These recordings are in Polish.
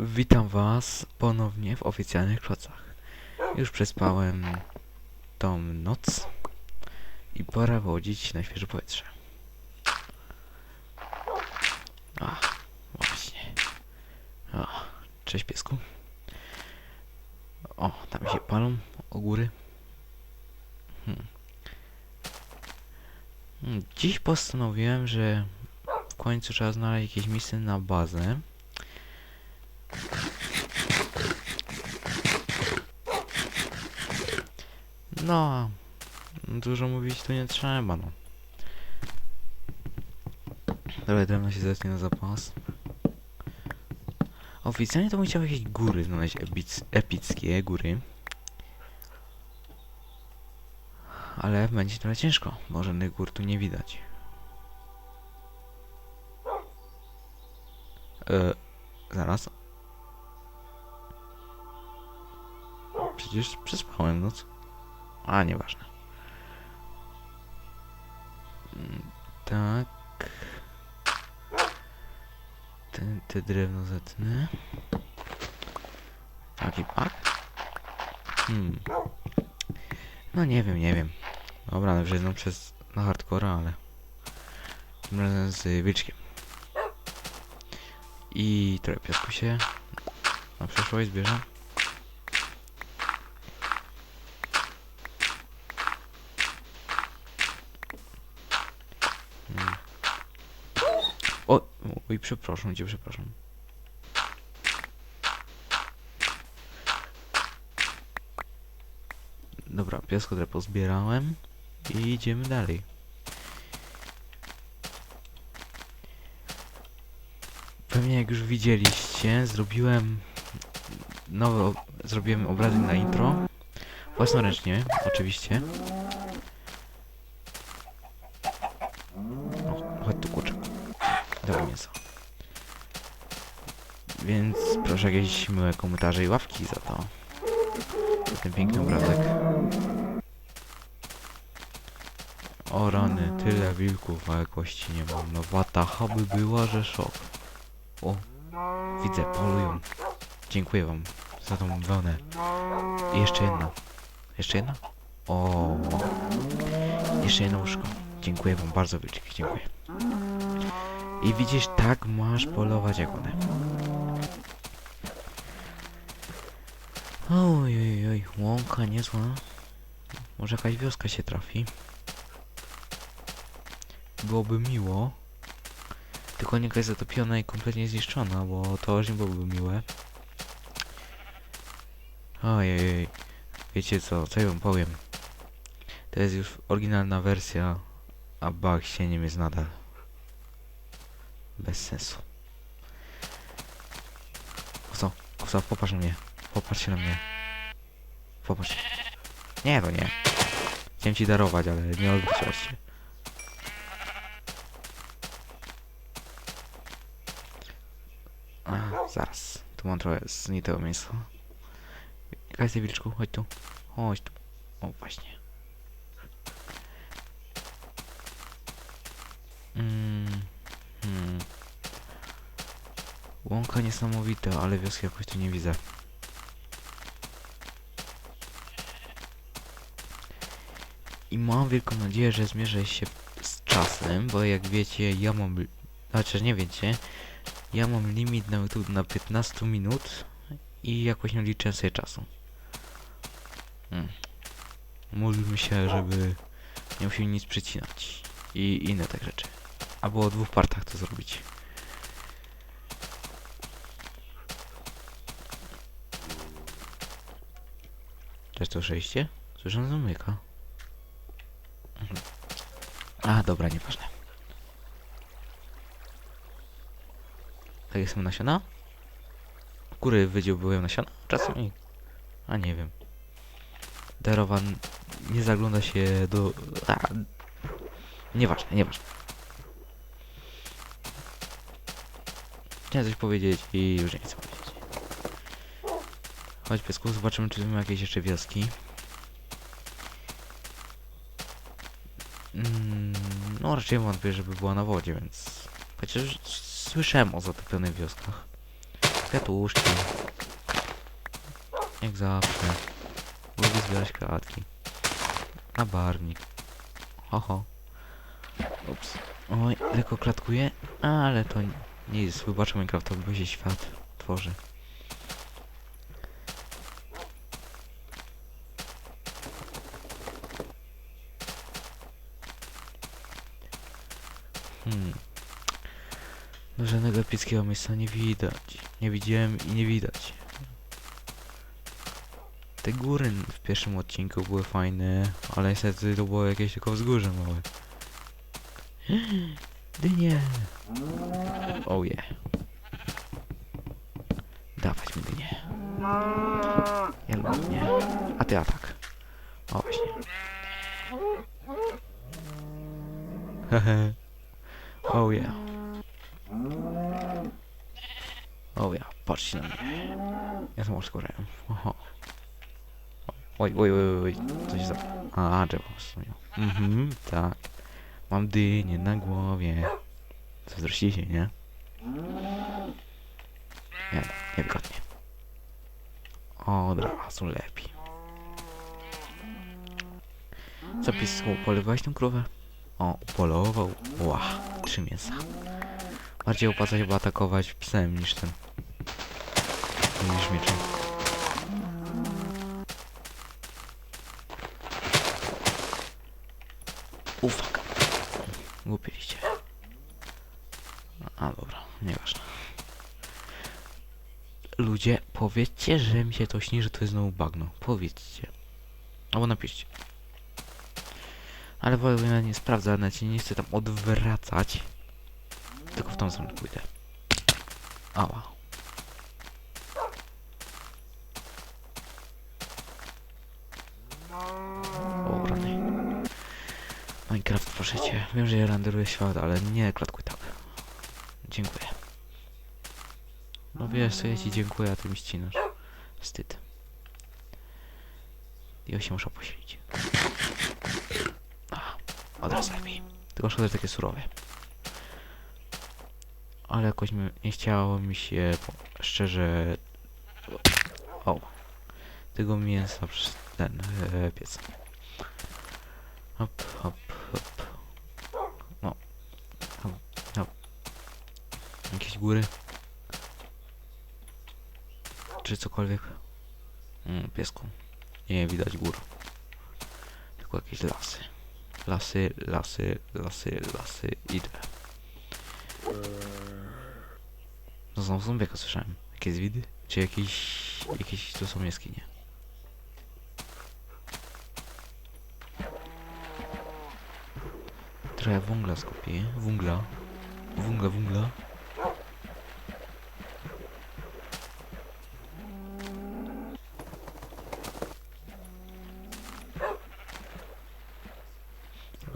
Witam was ponownie w oficjalnych klocach. Już przespałem tą noc i pora wychodzić na świeże powietrze. A, właśnie. O, cześć piesku. O, tam się palą o góry. Hmm, Dziś postanowiłem, że w końcu trzeba znaleźć jakieś miejsce na bazę. No, dużo mówić tu nie trzeba, no. Trochę drewna się zetnie na zapas. Oficjalnie to chciał jakieś góry znaleźć, epic, epickie góry. Ale będzie trochę ciężko, bo żadnych gór tu nie widać. E, zaraz. Przecież przespałem noc. A, nieważne. Mm, Tak. Te, te drewno zetnę. Taki pak. Hmm. No nie wiem, nie wiem. Dobra, no wjeżdżam przez na hardcora, ale tym razem z wilczkiem. I trochę piasku się na przyszłość zbierze. O, oj, przepraszam cię, przepraszam. Dobra, piasku trochę pozbierałem i idziemy dalej. Pewnie jak już widzieliście, zrobiłem nowy, ob- zrobiłem obrazek na intro. Własnoręcznie, oczywiście. O, chodź tu kurczę. Dawaj mięso. Więc proszę jakieś miłe komentarze i ławki za to. Za ten piękny obrazek. O rany, tyle wilków, a jakości nie mam. No watacha by była, że szok. O, widzę, polują. Dziękuję wam za tą wełnę. I jeszcze jedna. Jeszcze jedna? O, jeszcze jedno łóżko. Dziękuję wam bardzo, wilczyki, dziękuję. I widzisz, tak masz polować jak one. Oj, oj, oj, łąka niezła. Może jakaś wioska się trafi. Byłoby miło. Tylko nie jakaś zatopiona i kompletnie zniszczona, bo to już nie byłoby miłe. Ojej, wiecie co, co ja wam powiem. To jest już oryginalna wersja, a bug się nie jest nadal. Bez sensu. Co? Co? Popatrz na mnie. Popatrz na mnie. Popatrz. Nie, to nie. Chciałem ci darować, ale nie odwróciłaś się. A, zaraz. Tu mam trochę znitego mięsa. Jaka jest wilczku? Chodź tu. Chodź tu. O, właśnie. Mm, hmm. Łąka niesamowita, ale wioski jakoś tu nie widzę. I mam wielką nadzieję, że zmierzę się z czasem, bo jak wiecie, ja mam... Znaczy, nie wiecie, ja mam limit na YouTube na 15 minut i jakoś nie liczę sobie czasu. Hmm. Módlmy się, żeby nie musieli nic przecinać i inne tak rzeczy. Albo o dwóch partach to zrobić. Też to przejście? Słyszę, zamyka. A, dobra, nieważne. Tak jest nasiona? Kury wydziałbyłem nasiona? Czasami. A nie wiem. Darowan nie zagląda się do... A, nieważne, nieważne. Chciałem coś powiedzieć i już nie chcę powiedzieć. Chodź piesku, zobaczymy czy tu ma jakieś jeszcze wioski. No raczej wątpię, żeby była na wodzie, więc... Chociaż słyszałem o zatopionych wioskach. Kwiatuszki. Jak zawsze. Lubię zbierać kwiatki. Na barwnik. Oho. Ups. Oj, lekko klatkuje, ale to nie jest. Wybaczę Minecraftowi, bo się świat tworzy. Hmm. No żadnego epickiego miejsca nie widać. Nie widziałem i nie widać. Te góry w pierwszym odcinku były fajne, ale niestety to było jakieś tylko wzgórze małe. Dynie! Oh yeah. Dawać mi dynię. Ja lubię dynię. A ty atak. O właśnie. Hehe. Oh yeah. Oh yeah, patrzcie na mnie. Ja sam oskorałem. Oho. Oj, oj, oj, oj, coś za... A, drzewo w sumie. Mhm, tak. Mam dynię na głowie. Zazdrościcie, nie? Nie, niewygodnie. Od razu lepiej. Zapis, polewałeś tą krowę? O, upolował. Ła, trzy mięsa. Bardziej opłaca chyba atakować psem niż ten. Niż mieczem. U fuck. Głupie liście. A dobra, nieważne. Ludzie, powiedzcie, że mi się to śni, że to jest znowu bagno. Powiedzcie. Albo napiszcie. Ale ja nie sprawdzać, nawet się nie chcę tam odwracać. Tylko w tą stronę pójdę. Ała. O, rany. Minecraft, proszę cię. Wiem, że ja renderuję świat, ale nie klatkuj tak. Dziękuję. No wiesz, co ja ci dziękuję, a ty mi ścinasz. Wstyd. Ja się muszę poświęcić. A, od razu lepiej. Tylko szkoda, że takie surowe. Ale jakoś mi, nie chciało mi się szczerze... O. Tego mięsa przez ten e, piec. Hop, hop, hop. No. Hop, hop. Jakieś góry? Czy cokolwiek? Mm, piesku. Nie widać gór. Tylko jakieś lasy. Lasy, lasy, lasy, lasy. Idę. No znowu zombiaka słyszałem. Jakieś widy? Czy jakieś... Jakieś tu są jaskinie? Trochę węgla skupię. Węgla. Węgla, węgla.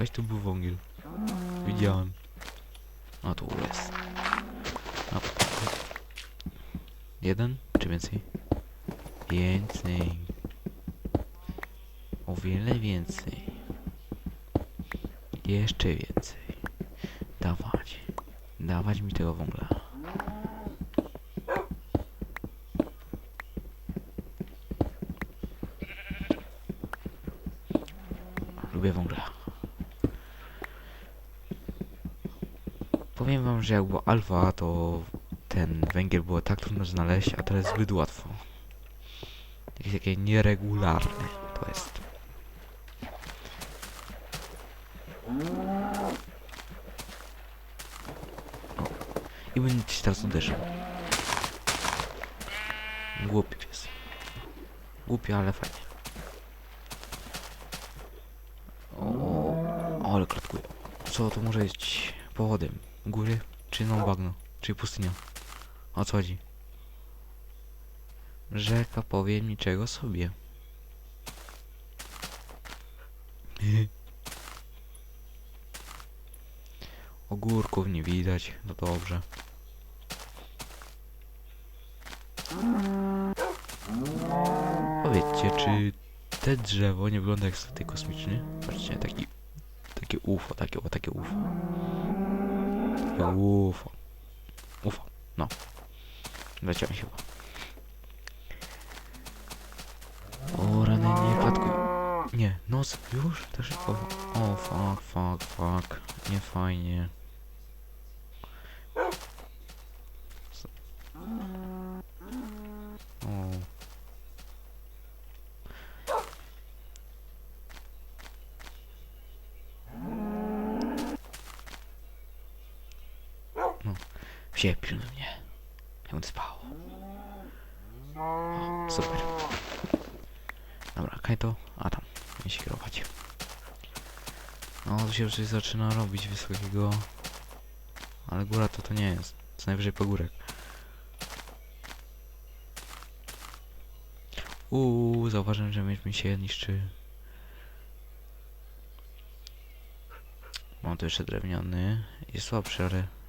Weź tu był węgiel. Widziałem. A tu jest. Jeden czy więcej? Więcej. O wiele więcej. Jeszcze więcej. Dawać. Dawać mi tego węgla. Lubię węgla. Powiem wam, że jak było alfa, to ten węgiel było tak trudno znaleźć, a teraz zbyt łatwo. Jakieś takie nieregularne to jest. O. I będzie ci teraz uderzył. Głupi pies. Głupi, ale fajnie. O, ale klatkuje. Co to może być powodem? Góry? Czy no bagno? Czy pustynia? O co chodzi? Rzeka powie niczego sobie. Ogórków nie widać, no dobrze. Powiedzcie, czy te drzewo nie wygląda jak statek kosmiczny? Patrzcie, taki, takie UFO, takie, o, takie UFO. Takie UFO. UFO, no. Leciałem chyba. O, rany, nie klatkuj. Nie, noc, już? Tak szybko. O, fuck, fuck, fuck. Nie fajnie. O. No, pilnuj mnie. Ja będę spał. O, super. Dobra, Kajto, a tam, nie się kierować. No, tu się coś zaczyna robić wysokiego. Ale góra to to nie jest. Co najwyżej pogórek. Uuu, zauważyłem, że miecz mi się niszczy. Mam tu jeszcze drewniany. Jest słabszy, ale...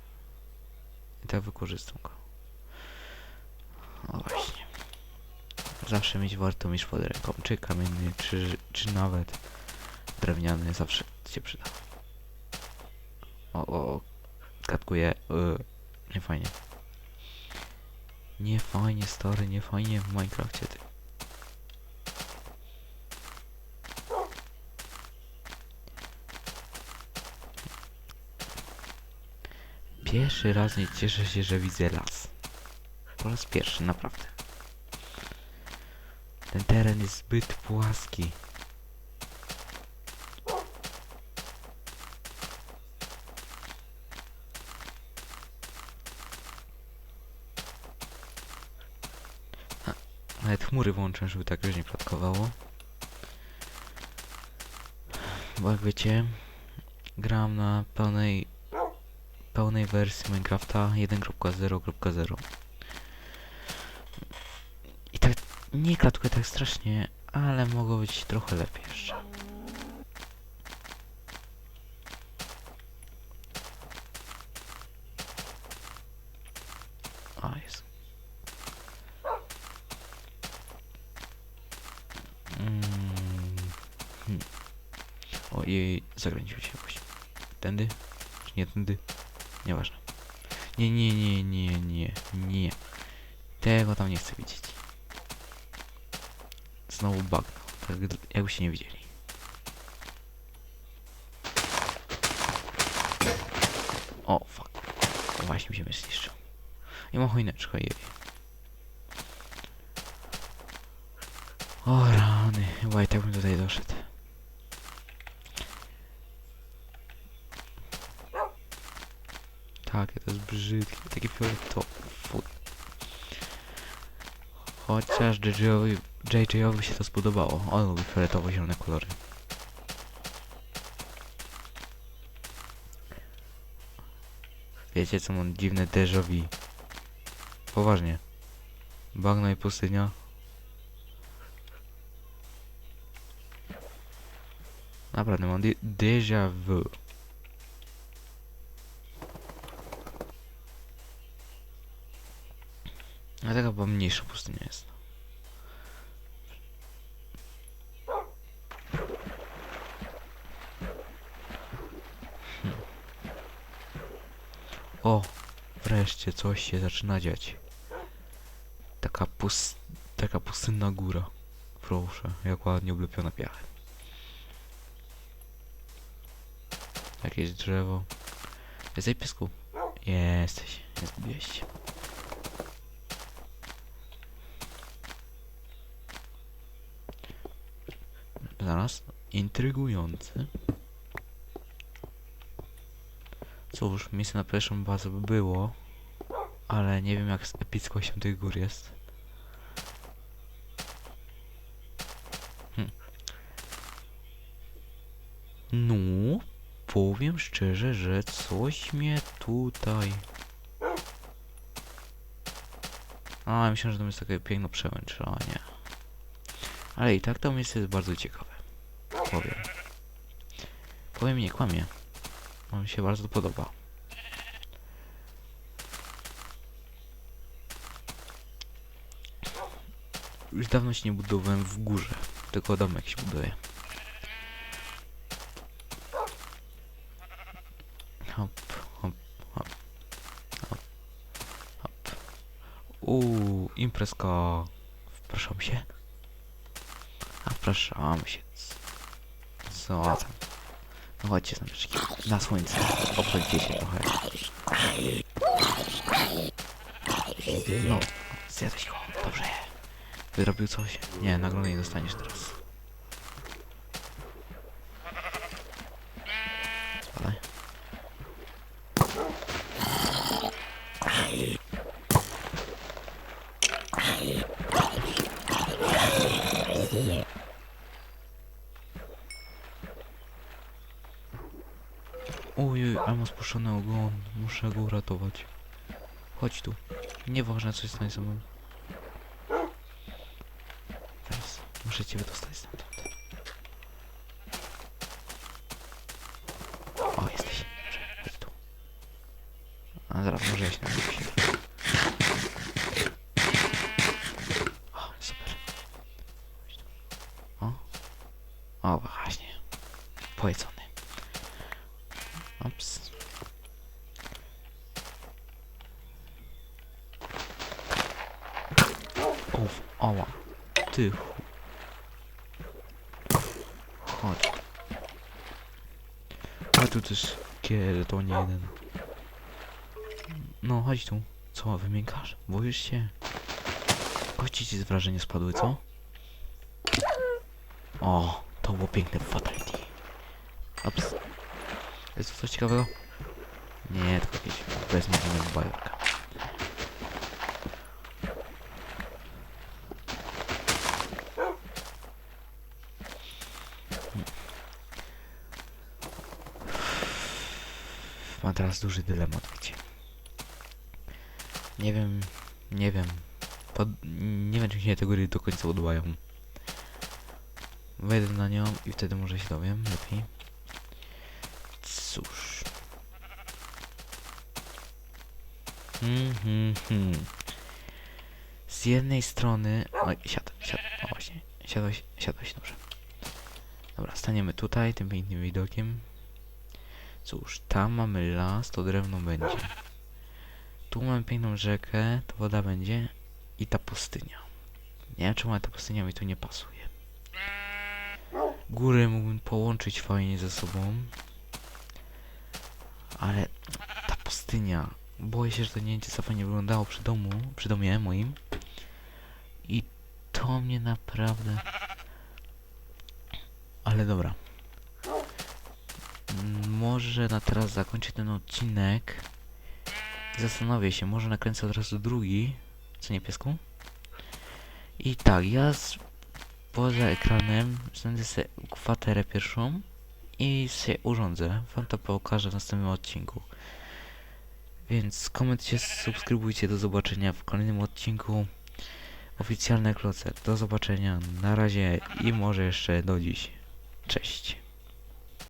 Tak wykorzystam go. O właśnie. Zawsze mieć warto mieć pod ręką. Czy kamienny, czy, czy nawet drewniany. Zawsze się przyda. O, o. Katkuję. Yy, nie fajnie. Nie fajnie, stary, nie fajnie w Minecrafcie, ty. Pierwszy raz nie cieszę się, że widzę las. Po raz pierwszy, naprawdę. Ten teren jest zbyt płaski. Nawet chmury włączę, żeby tak już nie plotkowało. Bo jak wiecie, gram na pełnej pełnej wersji Minecrafta 1.0.0 I tak nie klatkuje tak strasznie, ale mogło być trochę lepiej jeszcze. A. Mm. Hmm. Ojej, zakręcił się jakoś. Tędy? Czy nie tędy? Nieważne. Nie, nie, nie, nie, nie, nie. Tego tam nie chcę widzieć. Znowu bagno. Tak jakbyście nie widzieli. O, fuck. Właśnie mi się myśl zniszczył. I mam choineczkę, jej. O rany, chyba i tak bym tutaj doszedł. Tak, to jest brzydkie, takie fioletowe. Chociaż JJ-owi JJ-owi się to spodobało. On lubi fioletowo-zielone kolory. Wiecie co mam dziwne déjà vu? Poważnie. Bagno i pustynia. Naprawdę mam déjà vu. Taka chyba mniejsza pustynia jest. Hmm. O! Wreszcie coś się zaczyna dziać. Taka pus... Taka pustynna góra. Proszę, jak ładnie oblepiona piachem. Jakieś drzewo. Jesteś piesku? Jesteś. Nie zgubiłeś. Zaraz. Intrygujący. Cóż, miejsce na pierwszą bazę by było, ale nie wiem jak z epickością tych gór jest. Hm. No, powiem szczerze, że coś mnie tutaj... A, myślałem, że to jest takie piękno przełęcz, nie. Ale i tak to miejsce jest bardzo ciekawe. Powiem. Powiem nie kłamie. On mi się bardzo podoba. Już dawno się nie budowałem w górze, tylko domek się buduje. Hop, hop, hop, hop, hop. Uuu, imprezka. Wpraszam się. A wpraszam się. Co tam? No chodźcie znameczki. Na słońce. Obchodźcie się trochę. No, zjadłeś go. Dobrze. Wyrobił coś? Nie, nagrody nie dostaniesz teraz. Spadaj. Ojej, ma spuszczony ogon. Muszę go uratować. Chodź tu. Nieważne co się stanie ze. Teraz muszę cię wydostać stamtąd. O, jesteś. Dobrze, chodź tu. A zaraz może ja się na się. O, super. O. O, właśnie. Pojedzony. Ups. Uf, oła. Ty. Chodź. A tu też to nie jeden. No, chodź tu. Co, wymiękasz? Boisz się? Kości ci z wrażenia spadły, co? O, to było piękne fatality. Ups. Jest coś ciekawego? Nie, tylko jakieś beznadziejne bajorka. Mam teraz duży dylemat, wiecie. Nie wiem, nie wiem. Pod, nie wiem, czy się te góry do końca podobają. Wejdę na nią i wtedy może się dowiem lepiej. Cóż. Hmm, hmm, hmm. Z jednej strony... Oj, siad, siad, o właśnie. Siadłeś, siadłeś, dobrze. Dobra, staniemy tutaj, tym pięknym widokiem. Cóż, tam mamy las, to drewno będzie. Tu mamy piękną rzekę, to woda będzie. I ta pustynia. Nie wiem, czemu ta pustynia mi tu nie pasuje. Góry mógłbym połączyć fajnie ze sobą. Ale ta pustynia. Boję się, że to nie będzie za fajnie wyglądało przy domu, przy domie moim. I to mnie naprawdę... Ale dobra. Może na teraz zakończę ten odcinek. Zastanowię się, może nakręcę od razu drugi. Co nie piesku? I tak, ja z... poza ekranem znajdę sobie kwaterę pierwszą i się urządzę. Wam to pokażę w następnym odcinku. Więc komentujcie, subskrybujcie. Do zobaczenia w kolejnym odcinku. Oficjalny klocer. Do zobaczenia. Na razie i może jeszcze do dziś. Cześć.